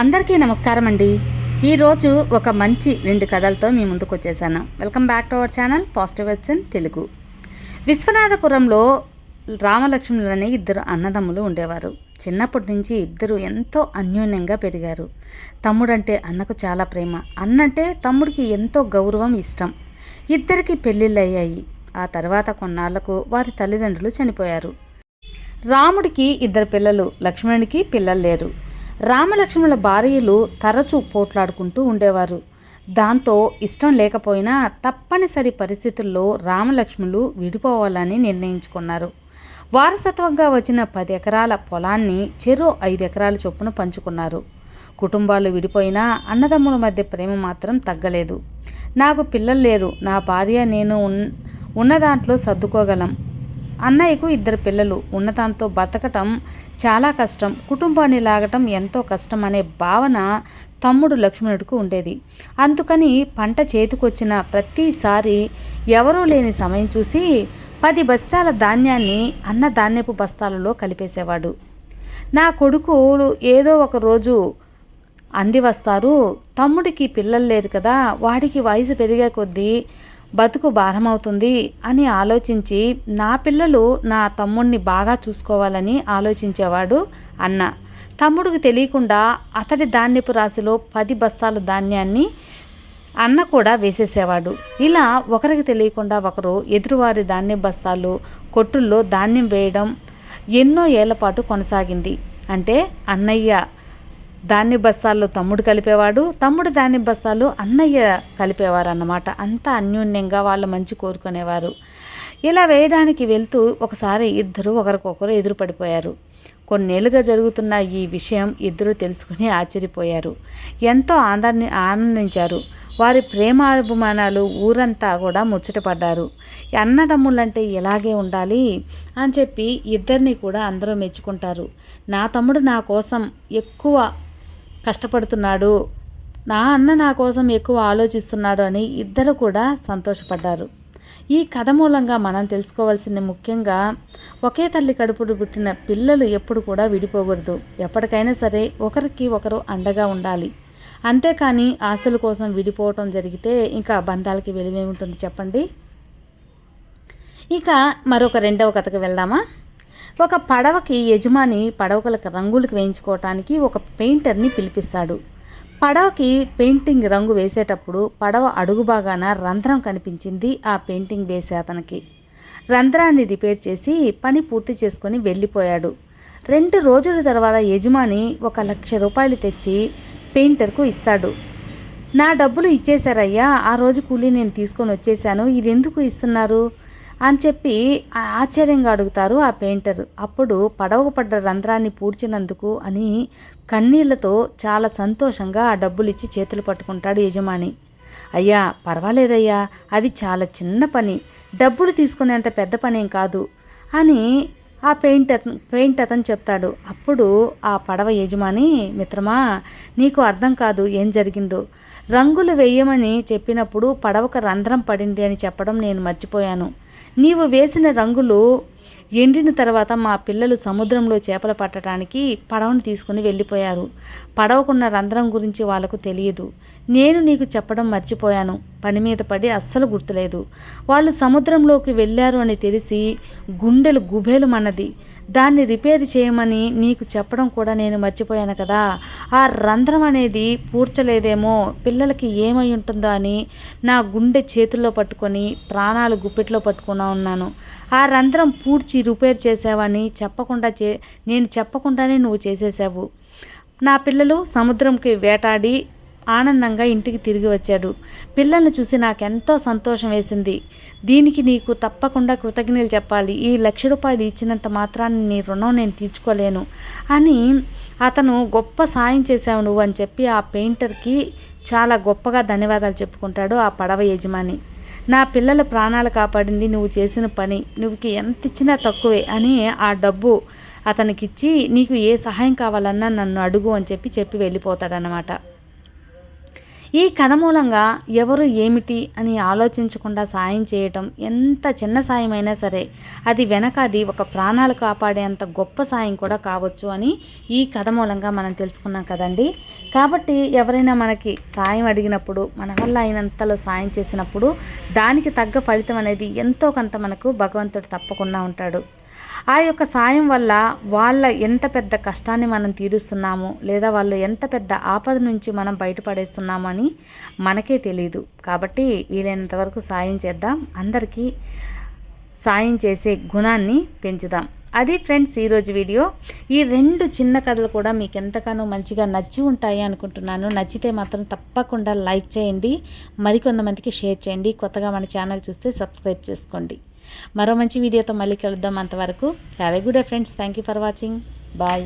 అందరికీ నమస్కారం అండి. ఈరోజు ఒక మంచి రెండు కథలతో మీ ముందుకు వచ్చేసాను welcome back to our channel positive vibes in Telugu. విశ్వనాథపురంలో రామలక్ష్మణులని ఇద్దరు అన్నదమ్ములు ఉండేవారు. చిన్నప్పటి నుంచి ఇద్దరు ఎంతో అన్యోన్యంగా పెరిగారు. తమ్ముడంటే అన్నకు చాలా ప్రేమ. అన్నంటే తమ్ముడికి ఎంతో గౌరవం ఇష్టం. ఇద్దరికి పెళ్ళిళ్ళు అయ్యాయి ఆ తర్వాత కొన్నాళ్ళకు వారి తల్లిదండ్రులు చనిపోయారు. రాముడికి ఇద్దరు పిల్లలు లక్ష్మణుడికి పిల్లలు లేరు. రామలక్ష్మణుల భార్యలు తరచూ పోట్లాడుకుంటూ ఉండేవారు. దాంతో ఇష్టం లేకపోయినా తప్పనిసరి పరిస్థితుల్లో రామలక్ష్మణులు విడిపోవాలని నిర్ణయించుకున్నారు. వారసత్వంగా వచ్చిన పది ఎకరాల పొలాన్ని చెరో ఐదు ఎకరాల చొప్పున పంచుకున్నారు. కుటుంబాలు విడిపోయినా అన్నదమ్ముల మధ్య ప్రేమ మాత్రం తగ్గలేదు. నాకు పిల్లలు లేరు. నా భార్య నేను ఉన్న దాంట్లో సర్దుకోగలం. అన్నయ్యకు ఇద్దరు పిల్లలు. ఉన్నతంతో బతకటం చాలా కష్టం. కుటుంబాన్ని లాగటం ఎంతో కష్టం అనే భావన తమ్ముడు లక్ష్మణుడికి ఉండేది. అందుకని పంట చేతికొచ్చిన ప్రతిసారి ఎవరూ లేని సమయం చూసి పది బస్తాల ధాన్యాన్ని అన్న ధాన్యపు బస్తాలలో కలిపేసేవాడు. నా కొడుకు ఏదో ఒక రోజు అంది వస్తారు తమ్ముడికి పిల్లలు లేరు కదా వాడికి వయసు పెరిగే కొద్దీ బతుకు భారమవుతుంది అని ఆలోచించి నా పిల్లలు నా తమ్ముణ్ణి బాగా చూసుకోవాలని ఆలోచించేవాడు అన్న. తమ్ముడికి తెలియకుండా అతడి ధాన్యపు రాశిలో పది బస్తాల ధాన్యాన్ని అన్న కూడా వేసేసేవాడు. ఇలా ఒకరికి తెలియకుండా ఒకరు ఎదురువారి ధాన్యం బస్తాలు కొట్టుల్లో ధాన్యం వేయడం ఎన్నో ఏళ్ళ పాటు కొనసాగింది. అంటే అన్నయ్య ధాన్య బస్తాల్లో తమ్ముడు కలిపేవాడు తమ్ముడు ధాన్య బస్తాలు అన్నయ్య కలిపేవారు అన్నమాట అంత అన్యోన్యంగా వాళ్ళు మంచి కోరుకునేవారు. ఇలా వేయడానికి వెళ్తూ ఒకసారి ఇద్దరు ఒకరికొకరు ఎదురుపడిపోయారు. కొన్నేళ్ళుగా జరుగుతున్న ఈ విషయం ఇద్దరు తెలుసుకుని ఆశ్చర్యపోయారు. ఎంతో ఆందాన్ని ఆనందించారు. వారి ప్రేమాభిమానాలు ఊరంతా కూడా ముచ్చటపడ్డారు అన్నదమ్ములంటే ఇలాగే ఉండాలి అని చెప్పి ఇద్దరిని కూడా అందరూ మెచ్చుకుంటారు. నా తమ్ముడు నా కోసం ఎక్కువ కష్టపడుతున్నాడు. నా అన్న నా కోసం ఎక్కువ ఆలోచిస్తున్నాడు అని ఇద్దరు కూడా సంతోషపడ్డారు. ఈ కథ మూలంగా మనం తెలుసుకోవాల్సింది ముఖ్యంగా ఒకే తల్లి కడుపుడు పుట్టిన పిల్లలు ఎప్పుడు కూడా విడిపోకూడదు. ఎప్పటికైనా సరే ఒకరికి ఒకరు అండగా ఉండాలి. అంతేకాని ఆశల కోసం విడిపోవటం జరిగితే ఇంకా బంధాలకి వెలివేముంటుంది చెప్పండి. ఇక మరొక రెండవ కథకు వెళ్దామా? ఒక పడవకి యజమాని పడవలకు రంగులకు వేయించుకోవటానికి ఒక పెయింటర్ని పిలిపిస్తాడు. పడవకి పెయింటింగ్ రంగు వేసేటప్పుడు పడవ అడుగు భాగాన రంధ్రం కనిపించింది ఆ పెయింటింగ్ వేసే అతనికి. రంధ్రాన్ని రిపేర్ చేసి పని పూర్తి చేసుకొని వెళ్ళిపోయాడు. రెండు రోజుల తర్వాత యజమాని ఒక లక్ష రూపాయలు తెచ్చి పెయింటర్కు ఇస్తాడు. నా డబ్బులు ఇచ్చేశారయ్యా ఆ రోజు కూలీ నేను తీసుకొని వచ్చేసాను ఇది ఎందుకు ఇస్తున్నారు? అని చెప్పి ఆశ్చర్యంగా అడుగుతారు ఆ పెయింటర్. అప్పుడు పడవకు పడ్డ రంధ్రాన్ని పూడ్చినందుకు అని కన్నీళ్ళతో చాలా సంతోషంగా ఆ డబ్బులు ఇచ్చి చేతులు పట్టుకుంటాడు యజమాని. అయ్యా పర్వాలేదయ్యా అది చాలా చిన్న పని. డబ్బులు తీసుకునేంత పెద్ద పనేం కాదు అని ఆ పెయింట్ అతను పెయింట్ అతను చెప్తాడు అప్పుడు ఆ పడవ యజమాని మిత్రమా నీకు అర్థం కాదు ఏం జరిగిందో. రంగులు వేయమని చెప్పినప్పుడు పడవకు రంధ్రం పడింది అని చెప్పడం నేను మర్చిపోయాను. నీవు వేసిన రంగులు ఎండిన తర్వాత మా పిల్లలు సముద్రంలో చేపలు పట్టడానికి పడవను తీసుకుని వెళ్ళిపోయారు. పడవకున్న రంధ్రం గురించి వాళ్ళకు తెలియదు. నేను నీకు చెప్పడం మర్చిపోయాను. పని మీద పడి అస్సలు గుర్తులేదు. వాళ్ళు సముద్రంలోకి వెళ్ళారు అని తెలిసి గుండెలు గుబేలు మన్నది దాన్ని రిపేర్ చేయమని నీకు చెప్పడం కూడా నేను మర్చిపోయాను కదా. ఆ రంధ్రం అనేది పూడ్చలేదేమో పిల్లలకి ఏమై ఉంటుందో అని నా గుండె చేతుల్లో పట్టుకొని ప్రాణాలు గుప్పెట్లో పట్టుకున్నా ఉన్నాను. ఆ రంధ్రం పూ పూడ్చి రిపేర్ చేసావని చెప్పకుండా చే నేను చెప్పకుండానే నువ్వు చేసేసావు. నా పిల్లలు సముద్రంకి వేటాడి ఆనందంగా ఇంటికి తిరిగి వచ్చాడు. పిల్లల్ని చూసి నాకెంతో సంతోషం వేసింది. దీనికి నీకు తప్పకుండా కృతజ్ఞతలు చెప్పాలి. ఈ లక్ష రూపాయలు ఇచ్చినంత మాత్రాన్ని నీ రుణం నేను తీర్చుకోలేను. అని అతను గొప్ప సాయం చేశావు నువ్వు అని చెప్పి ఆ పెయింటర్కి చాలా గొప్పగా ధన్యవాదాలు చెప్పుకుంటాడు ఆ పడవ యజమాని. నా పిల్లల ప్రాణాలు కాపాడింది నువ్వు చేసిన పని. నువ్వుకి ఎంత ఇచ్చినా తక్కువే అని ఆ డబ్బు అతనికిచ్చి నీకు ఏ సహాయం కావాలన్నా నన్ను అడుగు అని చెప్పి చెప్పి వెళ్ళిపోతాడనమాట ఈ కథ మూలంగా ఎవరు ఏమిటి అని ఆలోచించకుండా సాయం చేయటం ఎంత చిన్న సాయం అయినా సరే అది వెనక అది ఒక ప్రాణాలు కాపాడేంత గొప్ప సాయం కూడా కావచ్చు అని ఈ కథ మూలంగా మనం తెలుసుకున్నాం కదండి. కాబట్టి ఎవరైనా మనకి సాయం అడిగినప్పుడు మన వల్ల అయినంతలో సాయం చేసినప్పుడు దానికి తగ్గ ఫలితం అనేది ఎంతో కొంత మనకు భగవంతుడు తప్పకుండా ఉంటాడు. ఆ యొక్క సాయం వల్ల వాళ్ళ ఎంత పెద్ద కష్టాన్ని మనం తీరుస్తున్నాము లేదా వాళ్ళు ఎంత పెద్ద ఆపద నుంచి మనం బయటపడేస్తున్నామని మనకే తెలియదు కాబట్టి వీలైనంత వరకు సాయం చేద్దాం. అందరికీ సాయం చేసే గుణాన్ని పెంచుదాం. అది ఫ్రెండ్స్ ఈరోజు వీడియో. ఈ రెండు చిన్న కథలు కూడా మీకు ఎంతగానో మంచిగా నచ్చి ఉంటాయి అనుకుంటున్నాను. నచ్చితే మాత్రం తప్పకుండా లైక్ చేయండి. మరికొంతమందికి షేర్ చేయండి. కొత్తగా మన ఛానల్ చూస్తే సబ్స్క్రైబ్ చేసుకోండి. మరో మంచి వీడియోతో మళ్ళీ కలుద్దాం అంతవరకు. Have a good A friends thank you for watching bye